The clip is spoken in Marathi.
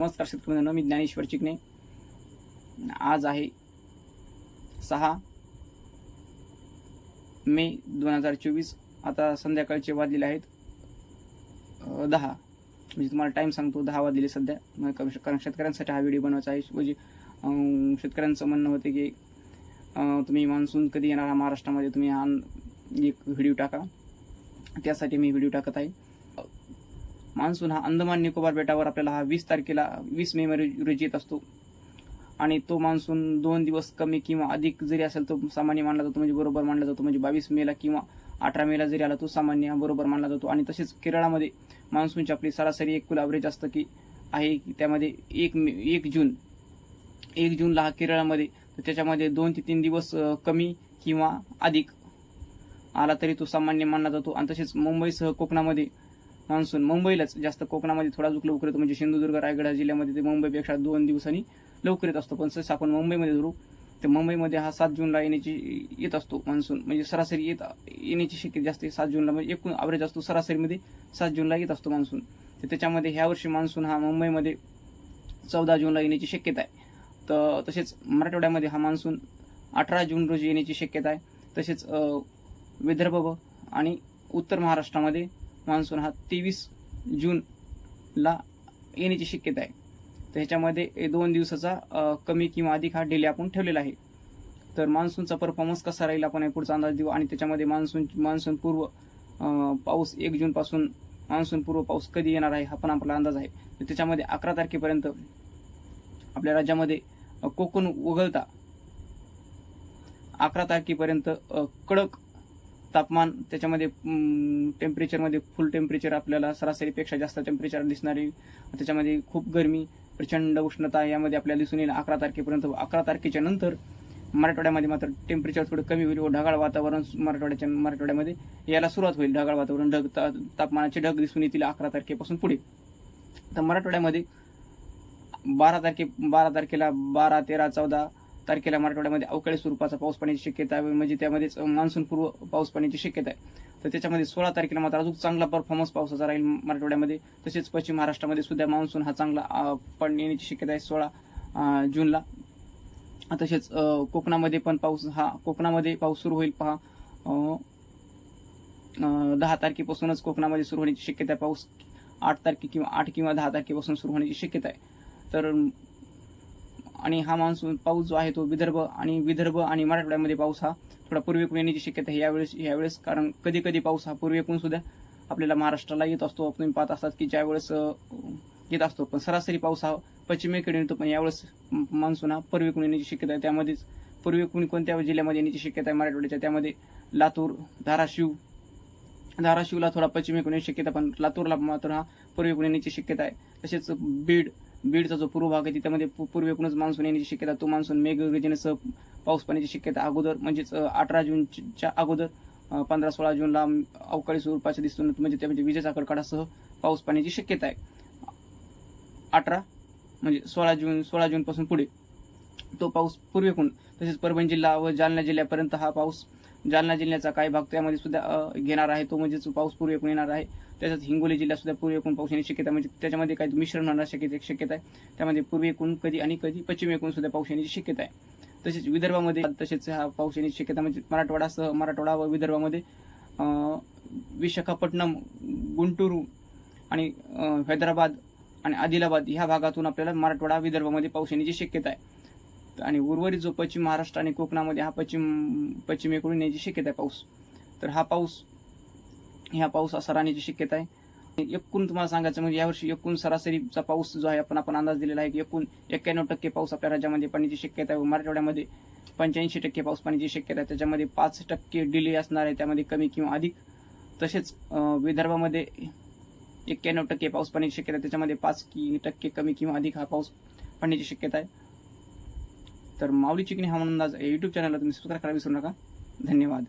नमस्कार शेतकरी मित्रांनो मी ज्ञानेश्वर चिकणे आज आहे सहा मे दोन हजार चोवीस. आता संध्याकाळचे वाजलेले आहेत दहा. म्हणजे तुम्हाला टाईम सांगतो दहा वाजलेले सध्या. मग कारण कारण शेतकऱ्यांसाठी हा व्हिडिओ बनवायचा आहे. म्हणजे शेतकऱ्यांचं म्हणणं होते की तुम्ही मान्सून कधी येणार? महाराष्ट्रामध्ये तुम्ही हा एक व्हिडिओ टाका. त्यासाठी मी व्हिडिओ टाकत आहे. मान्सून हा अंदमान निकोबार बेटावर आपल्याला हा वीस तारखेला वीस मे रोजी येत असतो. आणि तो मान्सून दोन दिवस कमी किंवा अधिक जरी असेल तो सामान्य मानला जातो म्हणजे बरोबर मानला जातो म्हणजे बावीस मेला किंवा अठरा मेला जरी आला तो सामान्य बरोबर मानला जातो. आणि तसेच केरळामध्ये मान्सूनची आपली सरासरी एक कुल ॲव्हरेज असतं की आहे की त्यामध्ये एक मे एक जून. एक जूनला हा केरळामध्ये तर त्याच्यामध्ये दोन ते तीन दिवस कमी किंवा अधिक आला तरी तो सामान्य मानला जातो. आणि तसेच मुंबईसह कोकणामध्ये मान्सून मुंबईलाच. जास्त कोकणामध्ये थोडा लवकर लवकर येतो. म्हणजे सिंधुदुर्ग रायगड जिल्ह्यामध्ये ते मुंबईपेक्षा दोन दिवसांनी लवकर येत असतो. पण जसं आपण मुंबईमध्ये धरू तर मुंबईमध्ये हा सात जूनला येण्याची येत असतो मान्सून. म्हणजे सरासरी येत येण्याची शक्यता जास्त सात जूनला. म्हणजे एकूण ॲव्हरेज असतो सरासरीमध्ये सात जूनला येत असतो मान्सून. तर त्याच्यामध्ये ह्या वर्षी मान्सून हा मुंबईमध्ये चौदा जूनला येण्याची शक्यता आहे. तर तसेच मराठवाड्यामध्ये हा मान्सून अठरा जून रोजी येण्याची शक्यता आहे. तसेच विदर्भ आणि उत्तर महाराष्ट्रामध्ये मान्सून हा तेवीस जूनला येण्याची शक्यता आहे. तर ह्याच्यामध्ये दोन दिवसाचा कमी किंवा अधिक हा डिले आपण ठेवलेला आहे. तर मान्सूनचा परफॉर्मन्स कसा राहील आपण हे पुढचा अंदाज देऊ आणि त्याच्यामध्ये मान्सून मान्सून पूर्व पाऊस एक जूनपासून मान्सून पूर्व पाऊस कधी येणार आहे हा पण आपला अंदाज आहे. तर त्याच्यामध्ये अकरा तारखेपर्यंत आपल्या राज्यामध्ये कोकण वगळता अकरा तारखेपर्यंत कडक तापमान त्याच्यामध्ये टेम्परेचरमध्ये फुल टेम्परेचर आपल्याला सरासरीपेक्षा जास्त टेम्परेचर दिसणारी त्याच्यामध्ये खूप गरमी प्रचंड उष्णता यामध्ये आपल्याला दिसून येईल. अकरा तारखेपर्यंत अकरा तारखेच्या नंतर मराठवाड्यामध्ये मात्र टेम्परेचर थोडं कमी होईल व ढगाळ वातावरण मराठवाड्याच्या मराठवाड्यामध्ये यायला सुरुवात होईल. ढगाळ वातावरण ढग ता- तापमानाचे ढग दिसून येतील अकरा तारखेपासून पुढे. तर मराठवाड्यामध्ये बारा तारखे बारा तारखेला बारा तेरा चौदा तारखेला मराठवाड्यामध्ये अवकाळी स्वरूपाचा पाऊस पाण्याची शक्यता आहे. म्हणजे त्यामध्येच मान्सून पूर्व पाऊस पडण्याची शक्यता आहे. तर त्याच्यामध्ये सोळा तारखेला मात्र अजून चांगला परफॉर्मन्स पावसाचा राहील मराठवाड्यामध्ये. तसेच पश्चिम महाराष्ट्रामध्ये सुद्धा मान्सून हा चांगला पण येण्याची शक्यता आहे सोळा जूनला. तसेच कोकणामध्ये पण पाऊस हा कोकणामध्ये पाऊस सुरू होईल पहा. दहा तारखेपासूनच कोकणामध्ये सुरू होण्याची शक्यता आहे. पाऊस आठ तारखे किंवा आठ किंवा दहा तारखेपासून सुरू होण्याची शक्यता आहे. तर आणि हा मान्सून पाऊस जो आहे तो विदर्भ आणि विदर्भ आणि मराठवाड्यामध्ये पाऊस हा थोडा पूर्वेकडून येण्याची शक्यता आहे. यावेळेस यावेळेस कारण कधी कधी पाऊस हा पूर्वेकडून सुद्धा आपल्याला महाराष्ट्राला येत असतो. तुम्ही पाहत असतात की ज्यावेळेस येत असतो. पण सरासरी पाऊस हा पश्चिमेकडे येतो. पण यावेळेस मान्सून हा पूर्वेकडून येण्याची शक्यता आहे. त्यामध्येच पूर्वेकडून कोणत्या जिल्ह्यामध्ये येण्याची शक्यता आहे? मराठवाड्याच्या. त्यामध्ये लातूर धाराशिव धाराशिवला थोडा पश्चिमेकडून येण्याची शक्यता पण लातूरला मात्र हा पूर्वेकडून येण्याची शक्यता आहे. तसेच बीड बीडचा जो पूर्व भाग आहे तिच्यामध्ये पूर्वेकडूनच मान्सून येण्याची शक्यता तो मान्सून मेघगर्जनेसह पाऊस पाण्याची शक्यता अगोदर म्हणजेच अठरा जूनच्या अगोदर पंधरा सोळा जूनला अवकाळी स्वरूपाचे दिसून म्हणजे त्यामध्ये विजेचा कडकडासह पाऊस पाण्याची शक्यता आहे. अठरा म्हणजे सोळा जून सोळा जूनपासून पुढे तो पाऊस पूर्वेकडून तसेच परभणी जिल्हा व जालना जिल्ह्यापर्यंत हा पाऊस जालना जिल्ह्याचा काही भाग त्यामध्ये सुद्धा घेणार आहे. तो म्हणजेच पाऊस पूर्वेकडून येणार आहे. त्याच्यात हिंगोली जिल्ह्यात सुद्धा पूर्वेकडून पाऊस येण्याची शक्यता म्हणजे त्याच्यामध्ये काही मिश्रण होणार शक्यता शक्यता आहे. त्यामध्ये पूर्वेकून कधी आणि कधी पश्चिमेकडून सुद्धा पाऊस येण्याची शक्यता आहे. तसेच विदर्भामध्ये तसेच हा पाऊस येण्याची शक्यता म्हणजे मराठवाडासह मराठवाडा व विदर्भामध्ये विशाखापट्टणम गुंटूरू आणि हैदराबाद आणि आदिलाबाद ह्या भागातून आपल्याला मराठवाडा विदर्भामध्ये पाऊस येण्याची शक्यता आहे. आणि उर्वरित जो पश्चिम महाराष्ट्र आणि कोकणामध्ये हा पश्चिम पश्चिमेकडून येण्याची शक्यता आहे पाऊस तर हा पाऊस ह्या पाऊस असा राहण्याची शक्यता आहे. एकूण तुम्हाला सांगायचं म्हणजे यावर्षी एकूण सरासरीचा पाऊस जो आहे आपण आपण अंदाज दिलेला आहे की एकूण एक्क्याण्णव टक्के पाऊस आपल्या राज्यामध्ये पडण्याची शक्यता आहे. मराठवाड्यामध्ये पंच्याऐंशी टक्के पाऊस पाण्याची शक्यता आहे. त्याच्यामध्ये पाच टक्के डिले असणार आहे. त्यामध्ये कमी किंवा अधिक. तसेच विदर्भामध्ये एक्क्याण्णव टक्के पाऊस पाण्याची शक्यता आहे. त्याच्यामध्ये पाच कि टक्के कमी किंवा अधिक हा पाऊस पडण्याची शक्यता आहे. तर माऊली चिकणी हा अंदाज यूट्यूब चॅनलला तुम्ही सबस्क्राईब करायला विसरू नका. धन्यवाद.